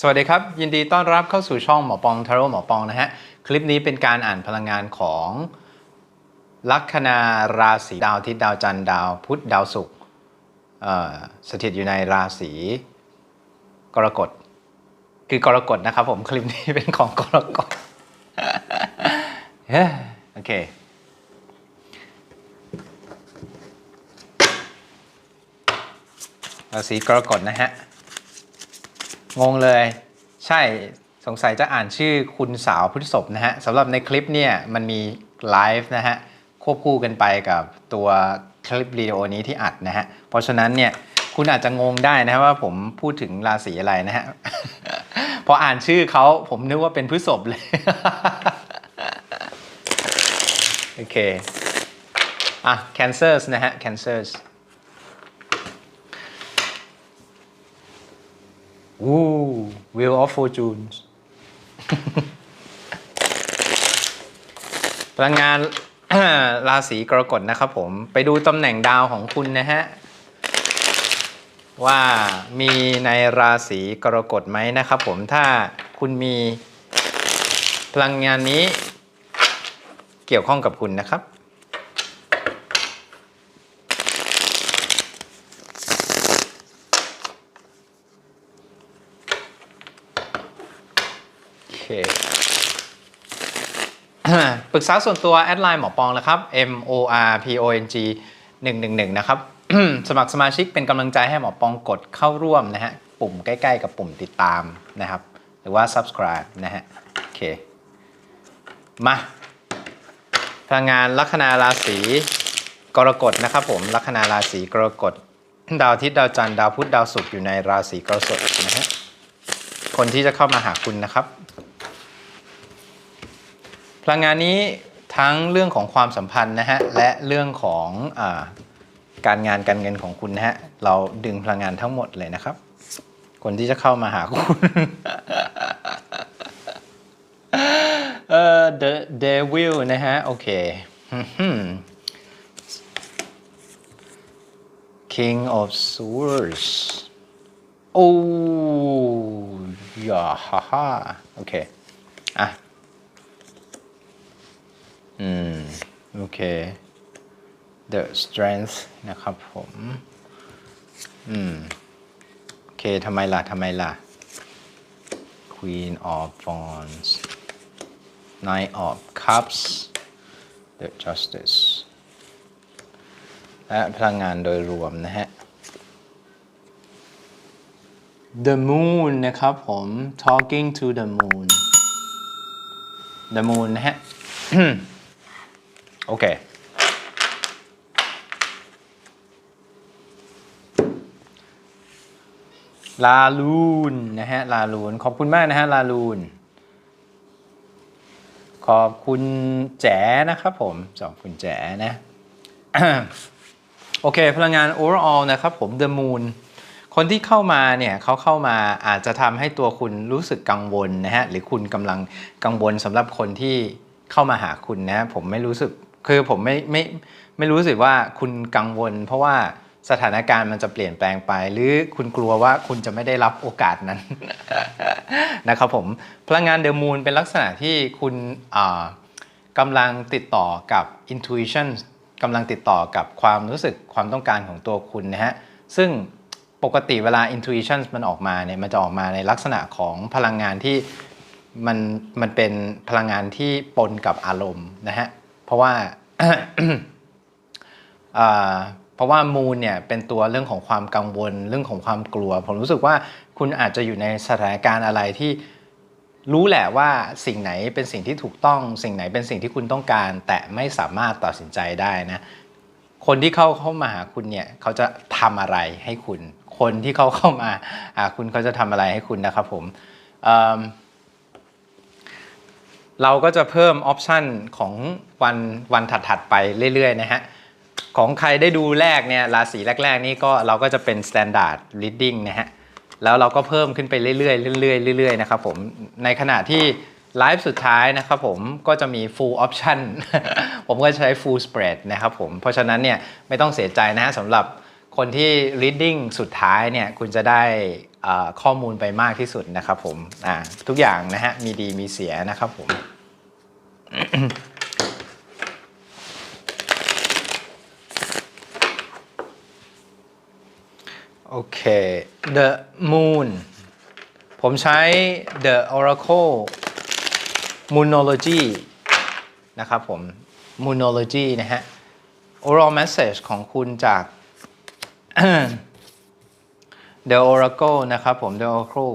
สวัสดีครับ ยินดีต้อนรับเข้าสู่ช่องหมอปองทาโร่หมอปองนะฮะ คลิปนี้เป็นการอ่านพลังงานของลัคนาราศีดาวอาทิตย์ดาวจันทร์ดาวพุธดาวศุกร์สถิตอยู่ในราศีกรกฎคือกรกฎนะครับผมคลิปนี้เป็นของกรกฎโอเคราศีกรกฎนะฮะ งงเลย ใช่สงสัยจะอ่านชื่อคุณสาวพฤษภนะฮะสำหรับในคลิปเนี่ยมันมีไลฟ์นะฮะควบคู่กันไปกับตัวคลิปวิดีโอนี้ที่อัดนะฮะเพราะฉะนั้นเนี่ยคุณอาจจะงงได้นะว่าผมพูดถึงราศีอะไรนะฮะ พออ่านชื่อเขาผมนึกว่าเป็นพฤษภเลย โอเค อะ cancers นะฮะ cancers อู้ Wheel of Fortune พลังงานราศีกรกฎนะครับผม ไปดูตำแหน่งดาวของคุณนะฮะ ว่ามีในราศีกรกฎไหมนะครับผมถ้าคุณมีพลังงานนี้เกี่ยวข้องกับคุณนะครับ โอเค ปรึกษาส่วนตัว แอดไลน์หมอปองนะครับ M O R P O N G 111 นะครับ สมัครสมาชิกเป็นกำลังใจให้หมอปองกดเข้าร่วมนะฮะ ปุ่มใกล้ ๆ กับปุ่มติดตามนะครับ หรือว่า subscribe นะฮะ โอเค มาพลังงานลัคนาราศีกรกฎนะครับผมลัคนาราศีกรกฎดาวอาทิตย์ดาวจันทร์ดาวพุธดาวศุกร์อยู่ในราศีกรกฎนะฮะคนที่จะเข้ามาหาคุณนะครับ พลังงานนี้ทั้งเรื่องของความสัมพันธ์นะฮะและเรื่องของอการงานการเงินของคุณนะฮะเราดึงพลังงานทั้งหมดเลยนะครับ คนที่จะเข้ามาหาคุณ เอ่อ the devil นะฮะโอเค King of Swords โอ้ยาฮ่าฮ่าโอเคอะ อืม โอเค the strength นะครับผม อืม โอเคทำไมล่ะทำไมล่ะ queen of wands knight of cups the justice และพลังงานโดยรวมนะฮะ The moon นะครับผม talking to the moon the moon นะฮะ โอเคลาลูนนะฮะลาลูนขอบคุณมากนะฮะลาลูนขอบคุณแจ๋นะครับผมขอบคุณแจ๋นะโอเค พลังงาน overall นะครับผม the moon คนที่เข้ามาเนี่ยเขาเข้ามาอาจจะทำให้ตัวคุณรู้สึกกังวลนะฮะหรือคุณกำลังกังวลสำหรับคนที่เข้ามาหาคุณนะผมไม่รู้สึก คือผมไม่ไม่ไม่รู้สึกว่าคุณกังวล เพราะว่าสถานการณ์มันจะเปลี่ยนแปลงไป หรือคุณกลัวว่าคุณจะไม่ได้รับโอกาสนั้นนะครับผมพลังงานเดอะมูนเป็นลักษณะที่คุณกำลังติดต่อกับ intuition กำลังติดต่อกับความรู้สึกความต้องการของตัวคุณนะฮะซึ่งปกติเวลา intuition มันออกมาเนี่ยมันจะออกมาในลักษณะของพลังงานที่มันมันเป็นพลังงานที่ปนกับอารมณ์นะฮะ เพราะว่าเพราะว่ามูนเนี่ยเป็นตัวเรื่องของความกังวลเรื่องของความกลัว ผมรู้สึกว่าคุณอาจจะอยู่ในสถานการณ์อะไรที่รู้แหละว่าสิ่งไหนเป็นสิ่งที่ถูกต้อง สิ่งไหนเป็นสิ่งที่คุณต้องการ แต่ไม่สามารถตัดสินใจได้นะคนที่เข้าเข้ามาหาคุณเนี่ยเขาจะทำอะไรให้คุณ คนที่เขาเข้ามาหาคุณเขาจะทำอะไรให้คุณนะครับผม เราก็จะเพิ่มออปชันของวันวันถัดๆไปเรื่อยๆนะฮะของใครได้ดูแรกเนี่ยราศีแรก ๆ นี่ก็เราก็จะเป็น standard reading นะฮะแล้วเราก็เพิ่มขึ้นไปเรื่อยๆเรื่อยๆเรื่อยๆนะครับผมในขณะที่ไลฟ์สุดท้ายนะครับผมก็จะมี full option ผมก็ใช้ full spread นะครับผมเพราะฉะนั้นเนี่ยไม่ต้องเสียใจนะฮะสำหรับคนที่ reading สุดท้ายเนี่ยคุณจะได้ ข้อมูลไปมากที่สุดนะครับผมทุกอย่างนะฮะมีดีมีเสียนะครับผมโอเค The Moon ผมใช้ The Oracle Moonology นะครับผม Moonology นะฮะ Oral Message ของคุณจาก The Oracle นะครับผม The Oracle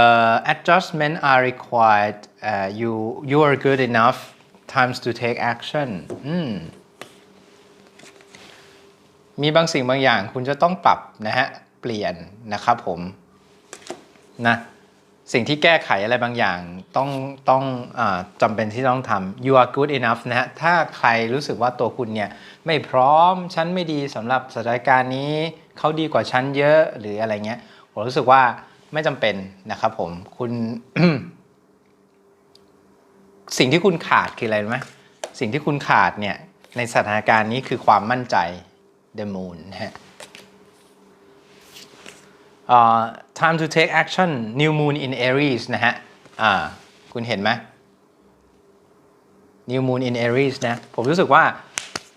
uh, adjustment are required uh, you you are good enough times to take action มีบางสิ่งบางอย่างคุณจะต้องปรับนะฮะ เปลี่ยนนะครับผมนะสิ่งที่แก้ไขอะไรบางอย่างต้องต้องอจำเป็นที่ต้องทำ you are good enough นะฮะ ถ้าใครรู้สึกว่าตัวคุณเนี่ย ไม่พร้อม ฉันไม่ดีสำหรับสถานการณ์นี้ เขาดีกว่าฉันเยอะหรืออะไรเงี้ยผมรู้สึกว่าไม่จำเป็นนะครับผมคุณ สิ่งที่คุณขาดคืออะไรไหมสิ่งที่คุณขาดเนี่ยในสถานการณ์นี้คือความมั่นใจ the moon นะฮะ uh, time to take action new moon in Aries นะฮะอ่าคุณเห็นไหม new moon in Aries นะ ผมรู้สึกว่า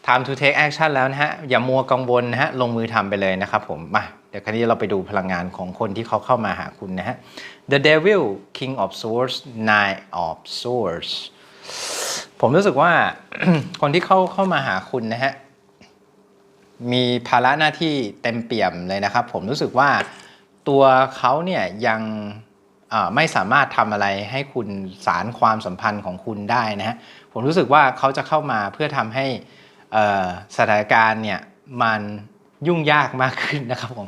time to take action แล้วนะฮะ อย่ามัวกังวลนะฮะ ลงมือทำไปเลยนะครับผม มา เดี๋ยวคราวนี้เราไปดูพลังงานของคนที่เขาเข้ามาหาคุณนะฮะ the devil king of swords nine of swords ผมรู้สึกว่าคนที่เข้าเข้ามาหาคุณนะฮะ มีภาระหน้าที่เต็มเปี่ยมเลยนะครับ ผมรู้สึกว่าตัวเขาเนี่ยยังไม่สามารถทำอะไรให้คุณสารความสัมพันธ์ของคุณได้นะฮะ ผมรู้สึกว่าเขาจะเข้ามาเพื่อทำให้ สถานการณ์เนี่ยมันยุ่งยากมากขึ้นนะครับผม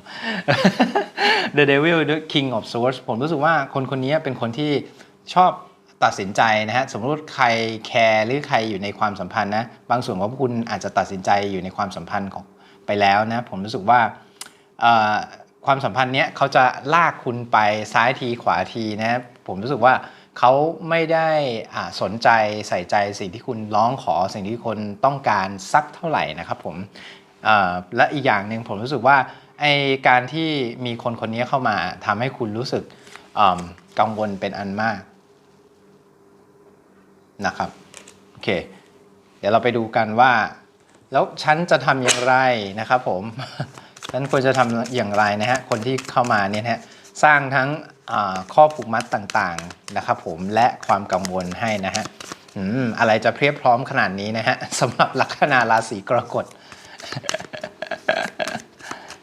The Devil the King of Swords ผมรู้สึกว่าคนคนนี้เป็นคนที่ชอบตัดสินใจนะฮะสมมติใครแคร์หรือใครอยู่ในความสัมพันธ์นะบางส่วนของคุณอาจจะตัดสินใจอยู่ในความสัมพันธ์ของไปแล้วนะผมรู้สึกว่าความสัมพันธ์เนี้ยเขาจะลากคุณไปซ้ายทีขวาทีนะผมรู้สึกว่า เขาไม่ได้สนใจใส่ใจสิ่งที่คุณร้องขอสิ่งที่คนต้องการสักเท่าไหร่นะครับผมและอีกอย่างหนึ่งผมรู้สึกว่าไอการที่มีคนคนนี้เข้ามาทำให้คุณรู้สึกกังวลเป็นอันมากนะครับโอเค เดี๋ยวเราไปดูกันว่า แล้วฉันจะทำอย่างไรนะครับผมฉันควรจะทำอย่างไรนะฮะคนที่เข้ามาเนี่ยฮะสร้างทั้ง ข้อผูกมัดต่างๆนะครับผมและความกังวลให้นะฮะอืมอะไรจะเพียบพร้อมขนาดนี้นะฮะสำหรับลัคนาราศีกรกฎ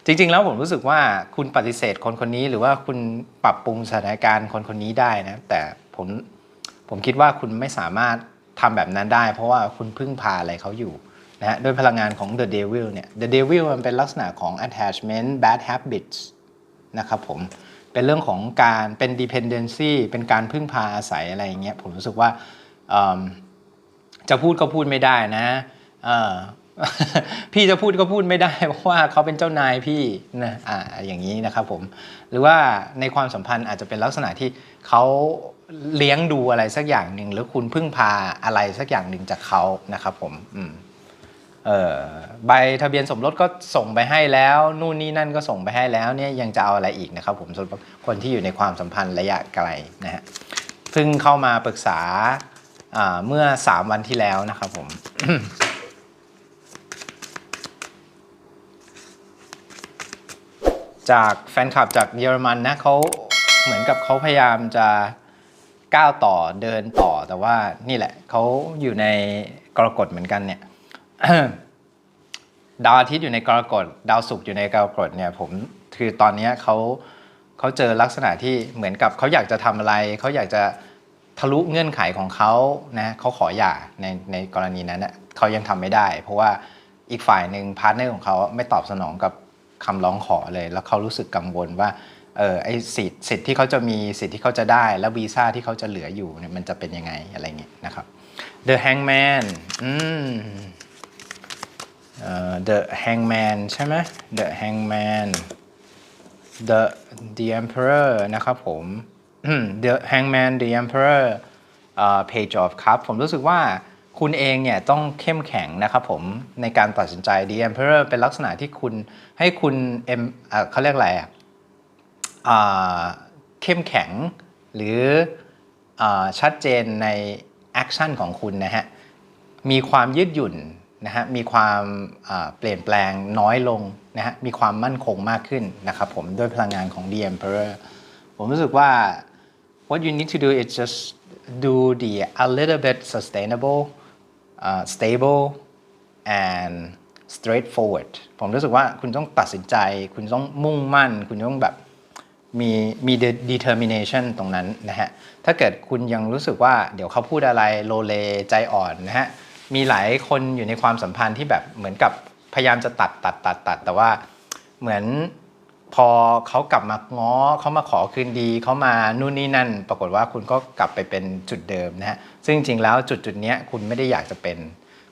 จริงๆแล้วผมรู้สึกว่าคุณปฏิเสธคนคนนี้ หรือว่าคุณปรับปรุงสถานการณ์คนคนนี้ได้นะ แต่ผมผมคิดว่าคุณไม่สามารถทำแบบนั้นได้ เพราะว่าคุณพึ่งพาอะไรเขาอยู่นะฮะด้วยพลังงานของ The Devil เนี่ย The Devil มันเป็นลักษณะของ attachment bad habits นะครับผม เป็นเรื่องของการเป็น dependency เป็นการพึ่งพาอาศัยอะไรอย่างเงี้ยผมรู้สึกว่าจะพูดก็พูดไม่ได้นะพี่จะพูดก็พูดไม่ได้ เพราะว่าเขาเป็นเจ้านายพี่นะอ่าอย่างนี้นะครับผมหรือว่าในความสัมพันธ์อาจจะเป็นลักษณะที่เขาเลี้ยงดูอะไรสักอย่างหนึ่งหรือคุณพึ่งพาอะไรสักอย่างหนึ่งจากเขานะครับผมอืม ใบทะเบียนสมรสก็ส่งไปให้แล้ว นู่นนี่นั่นก็ส่งไปให้แล้วเนี่ยยังจะเอาอะไรอีกนะครับผมสำหรับคนที่อยู่ในความสัมพันธ์ระยะไกลนะฮะเพิ่งเข้ามาปรึกษาอ่าเมื่อ 3 วันที่แล้วนะครับผมจากแฟนคลับจากเยอรมันนะเขาเหมือนกับเขาพยายามจะก้าวต่อเดินต่อแต่ว่านี่แหละเขาอยู่ในกรกฎเหมือนกันเนี่ย ดาวอาทิตย์อยู่ในกรกฎดาวศุกร์อยู่ในกรกฎเนี่ยผมคือตอนนี้เขาเขาเจอลักษณะที่เหมือนกับเขาอยากจะทำอะไรเขาอยากจะทะลุเงื่อนไขของเขานะเขาขอหย่าในในกรณีนั้นนะเขายังทำไม่ได้ เพราะว่าอีกฝ่ายหนึ่งพาร์ทเนอร์ของเขาไม่ตอบสนองกับคำร้องขอเลย แล้วเขารู้สึกกังวลว่าเออไอสิทธิ์สิทธิ์ที่เขาจะมีสิทธิ์ที่เขาจะได้ แล้ววีซ่าที่เขาจะเหลืออยู่เนี่ยมันจะเป็นยังไงอะไรเงี้ยนะครับ The Hangman อืม The Hangman ใช่ไหม The Hangman The The Emperor นะครับผม The Hangman The Emperor เอ่อ Page of Cup ผมรู้สึกว่าคุณเองเนี่ยต้องเข้มแข็งนะครับผมในการตัดสินใจ The Emperor เป็นลักษณะที่คุณให้คุณเอ็มเขาเรียกอะไรอะเข้มแข็งหรืออชัดเจนในแอคชั่นของคุณนะฮะมีความยืดหยุ่น นะฮะมีความเปลี่ยนแปลงน้อยลงนะฮะมีความมั่นคงมากขึ้นนะครับผมด้วยพลังงานของ The Emperor ผมรู้สึกว่า what you need to do is just do the a little bit sustainable uh, stable and straightforward ผมรู้สึกว่าคุณต้องตัดสินใจ คุณต้องมุ่งมั่น คุณต้องแบบมีมี de- determination ตรงนั้นนะฮะ ถ้าเกิดคุณยังรู้สึกว่าเดี๋ยวเขาพูดอะไรโลเลใจอ่อนนะฮะ มีหลายคนอยู่ในความสัมพันธ์ที่แบบเหมือนกับพยายามจะตัดตัดตัดตัด แต่ว่าเหมือนพอเขากลับมาง้อเขามาขอคืนดีเขามานู่นนี่นั่น ปรากฏว่าคุณก็กลับไปเป็นจุดเดิมนะฮะซึ่งจริงๆแล้วจุดจุดนี้คุณไม่ได้อยากจะเป็น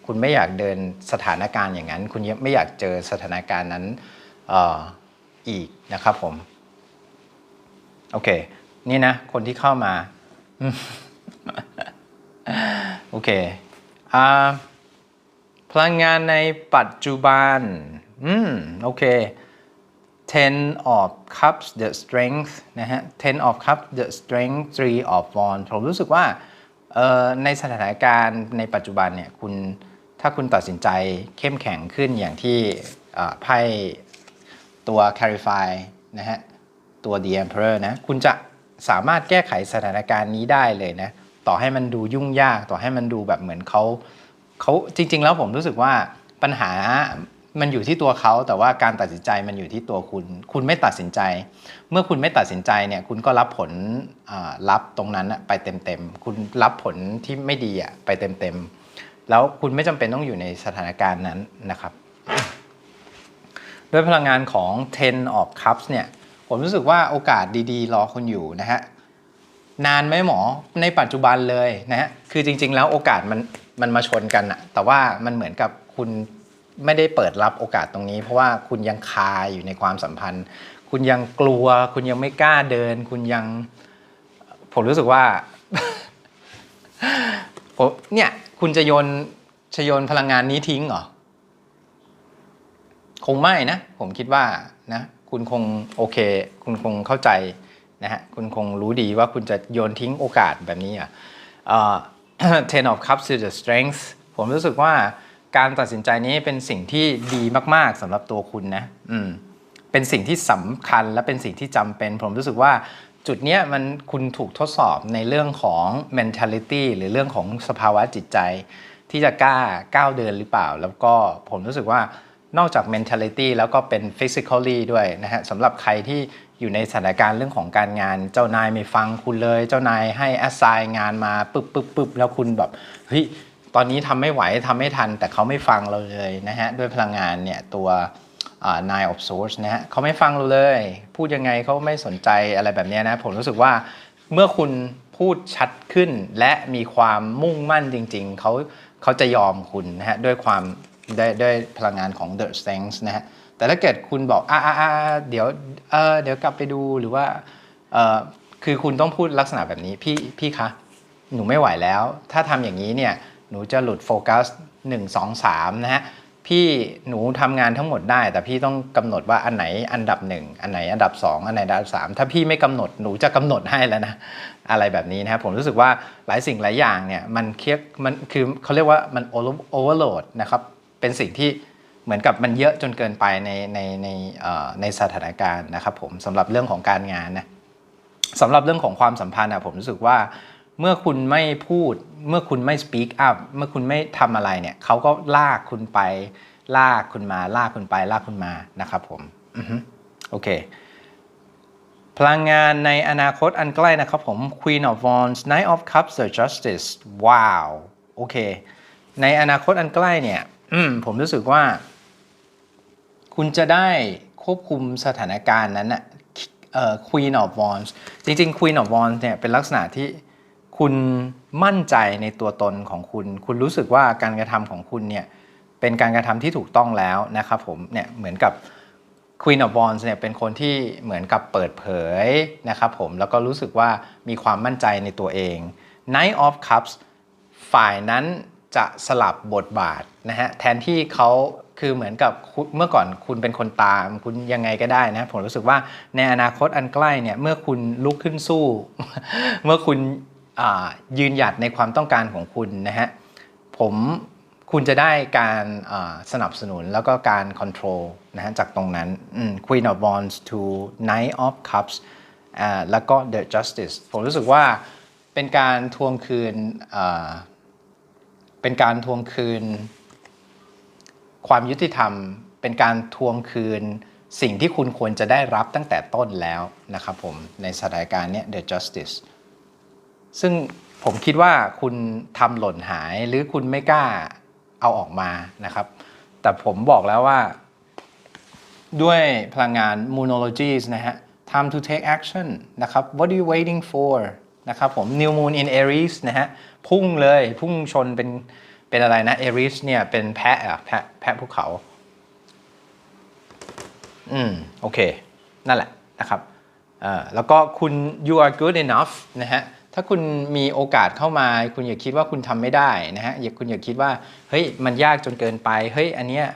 คุณไม่อยากเดินสถานการณ์อย่างนั้น คุณไม่อยากเจอสถานการณ์นั้นอออีกนะครับผม โอเค นี่นะ คนที่เข้ามา โอเค พลังงานในปัจจุบัน อืม โอเค ten of cups the strength นะฮะ ten of cups the strength three of wands ผมรู้สึกว่าเออในสถานการณ์ในปัจจุบันเนี่ยคุณถ้าคุณตัดสินใจเข้มแข็งขึ้นอย่างที่ไพ่ตัว clarify นะฮะ ตัว the emperor นะ คุณจะสามารถแก้ไขสถานการณ์นี้ได้เลยนะ ต่อให้มันดูยุ่งยากต่อให้มันดูแบบเหมือนเขาเขาจริง ๆ แล้วผมรู้สึกว่าปัญหามันอยู่ที่ตัวเขาแต่ว่าการตัดสินใจมันอยู่ที่ตัวคุณ คุณไม่ตัดสินใจ เมื่อคุณไม่ตัดสินใจเนี่ยคุณก็รับผลรับตรงนั้นไปเต็มๆคุณรับผลที่ไม่ดีอะไปเต็มๆแล้วคุณไม่จำเป็นต้องอยู่ในสถานการณ์นั้นนะครับ ด้วยพลังงานของ Ten of Cups เนี่ยผมรู้สึกว่าโอกาสดีๆ รอคุณอยู่นะฮะ นานไหมหมอในปัจจุบันเลยนะฮะคือจริง ๆ แล้วโอกาสมันมันมาชนกันอะแต่ว่ามันเหมือนกับคุณไม่ได้เปิดรับโอกาสตรงนี้ เพราะว่าคุณยังคาอยู่ในความสัมพันธ์ คุณยังกลัว คุณยังไม่กล้าเดิน คุณยัง ผมรู้สึกว่าผมเนี่ย คุณจะโยนจะโยนพลังงานนี้ทิ้งเหรอ คงไม่นะ ผมคิดว่านะ คุณคงโอเค คุณคงเข้าใจ นะฮะคุณคงรู้ดีว่าคุณจะโยนทิ้งโอกาสแบบนี้อะเอ่อ Ten of Cups to the Strength ผมรู้สึกว่าการตัดสินใจนี้เป็นสิ่งที่ดีมาก ๆสำหรับตัวคุณนะอืมเป็นสิ่งที่สำคัญและเป็นสิ่งที่จำเป็น ผมรู้สึกว่าจุดเนี้ยมันคุณถูกทดสอบในเรื่องของ mentality หรือเรื่องของสภาวะจิตใจ ที่จะกล้าก้าวเดินหรือเปล่า แล้วก็ผมรู้สึกว่านอกจาก mentality แล้วก็เป็น physically ด้วยนะฮะสำหรับใครที่ อยู่ในสถานการณ์เรื่องของการงาน เจ้านายไม่ฟังคุณเลย เจ้านายให้ assign งานมาปึ๊บปึ๊บปึ๊บแล้วคุณแบบเฮ้ยตอนนี้ทำไม่ไหวทำไม่ทัน แต่เขาไม่ฟังเราเลยนะฮะด้วยพลังงานเนี่ยตัวนาย of source นะฮะเขาไม่ฟังเราเลย พูดยังไงเขาไม่สนใจอะไรแบบนี้นะผมรู้สึกว่าเมื่อคุณพูดชัดขึ้น และมีความมุ่งมั่นจริง ๆเขาเขาจะยอมคุณนะฮะด้วยความด้วยด้วยพลังงานของ the strength นะฮะ แต่ถ้าเกิดคุณบอกอ่าอ่าเดี๋ยวเออเดี๋ยวกลับไปดูหรือว่าเออคือคุณต้องพูดลักษณะแบบนี้พี่พี่คะหนูไม่ไหวแล้ว ถ้าทำอย่างนี้เนี่ยหนูจะหลุดโฟกัส1 2 3 นะฮะพี่หนูทำงานทั้งหมดได้ แต่พี่ต้องกำหนดว่าอันไหนอันดับ 1 อันไหนอันดับ 2 อันไหนอันดับ 3 ถ้าพี่ไม่กำหนดหนูจะกำหนดให้แล้วนะอะไรแบบนี้นะครับผมรู้สึกว่าหลายสิ่งหลายอย่างเนี่ยมันเคียกมันคือเขาเรียกว่ามันโอเวอร์โหลดนะครับเป็นสิ่งที่ เหมือนกับมันเยอะจนเกินไปในในในในสถานการณ์นะครับผมสำหรับเรื่องของการงานนะสำหรับเรื่องของความสัมพันธ์อะผมรู้สึกว่าเมื่อคุณไม่พูด เมื่อคุณไม่ speak up เมื่อคุณไม่ทำอะไรเนี่ยเขาก็ลากคุณไป ลากคุณมา ลากคุณไป ลากคุณมานะครับผมอือฮึโอเค พลังงานในอนาคตอันใกล้นะครับผม Queen of Wands Knight of Cups the Justice ว้าว โอเค ในอนาคตอันใกล้เนี่ยผมรู้สึกว่า คุณจะได้ควบคุมสถานการณ์นั้นน่ะเอ่อ Queen of Wands จริงๆ Queen of Wands เนี่ยเป็นลักษณะที่คุณมั่นใจในตัวตนของคุณ คุณรู้สึกว่าการกระทำของคุณเนี่ยเป็นการกระทำที่ถูกต้องแล้วนะครับผมเนี่ยเหมือนกับ Queen of Wands เนี่ยเป็นคนที่เหมือนกับเปิดเผยนะครับผมแล้วก็รู้สึกว่ามีความมั่นใจในตัวเอง Knight of Cups ฝ่ายนั้นจะสลับบทบาทนะฮะแทนที่เขา คือเหมือนกับเมื่อก่อนคุณเป็นคนตาม คุณยังไงก็ได้นะผมรู้สึกว่าในอนาคตอันใกล้เนี่ยเมื่อคุณลุกขึ้นสู้ เมื่อคุณยืนหยัดในความต้องการของคุณนะฮะผมคุณจะได้การสนับสนุนแล้วก็การ control นะฮะจากตรงนั้น Queen of Wands to Knight of Cups แล้วก็ The Justice ผมรู้สึกว่าเป็นการทวงคืนเป็นการทวงคืน ความยุติธรรมเป็นการทวงคืนสิ่งที่คุณควรจะได้รับตั้งแต่ต้นแล้วนะครับผมในสถานการณ์เนี้ย The Justice ซึ่งผมคิดว่าคุณทำหล่นหายหรือคุณไม่กล้าเอาออกมานะครับ แต่ผมบอกแล้วว่า ด้วยพลังงาน Moonologies นะฮะ time to take action นะครับ what are you waiting for นะครับผม new moon in Aries นะฮะ พุ่งเลยพุ่งชนเป็น เป็นอะไรนะ Aries เนี่ยเป็นแพะอะแพะแพะภูเขา อืม โอเค นั่นแหละนะครับเอ่อแล้วก็คุณ you are good enough นะฮะถ้าคุณมีโอกาสเข้ามา คุณอย่าคิดว่าคุณทำไม่ได้นะฮะอย่าคุณอย่าคิดว่าเฮ้ยมันยากจนเกินไปเฮ้ยอันเนี้ย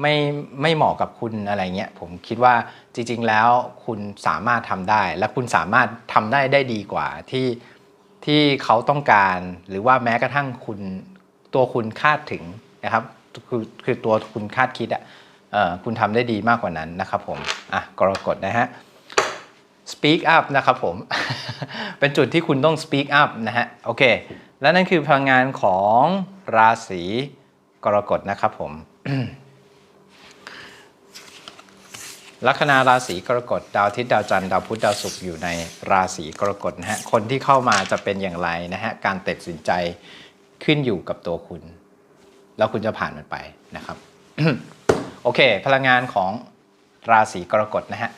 ไม่ไม่เหมาะกับคุณอะไรเงี้ยผมคิดว่าจริง ๆ แล้วคุณสามารถทำได้ และคุณสามารถทำได้ได้ดีกว่าที่ที่เขาต้องการ หรือว่าแม้กระทั่งคุณ ตัวคุณคาดถึงนะครับคือคือตัวคุณคาดคิดอะ่ะคุณทำได้ดีมากกว่านั้นนะครับผมอะกรกฎนะฮะ speak up นะครับผม เป็นจุดที่คุณต้อง speak up นะฮะ โอเค และนั่นคือพลังงานของราศีกรกฎนะครับผม ลัคนาราศีกรกฎ ดาวอาทิตย์ดาวจันทร์ดาวพุธดาวศุกร์อยู่ในราศีกรกฎนะฮะ คนที่เข้ามาจะเป็นอย่างไรนะฮะ การตัดสินใจ ขึ้นอยู่กับตัวคุณ แล้วคุณจะผ่านมันไปนะครับ โอเค พลังงานของราศีกรกฎนะฮะ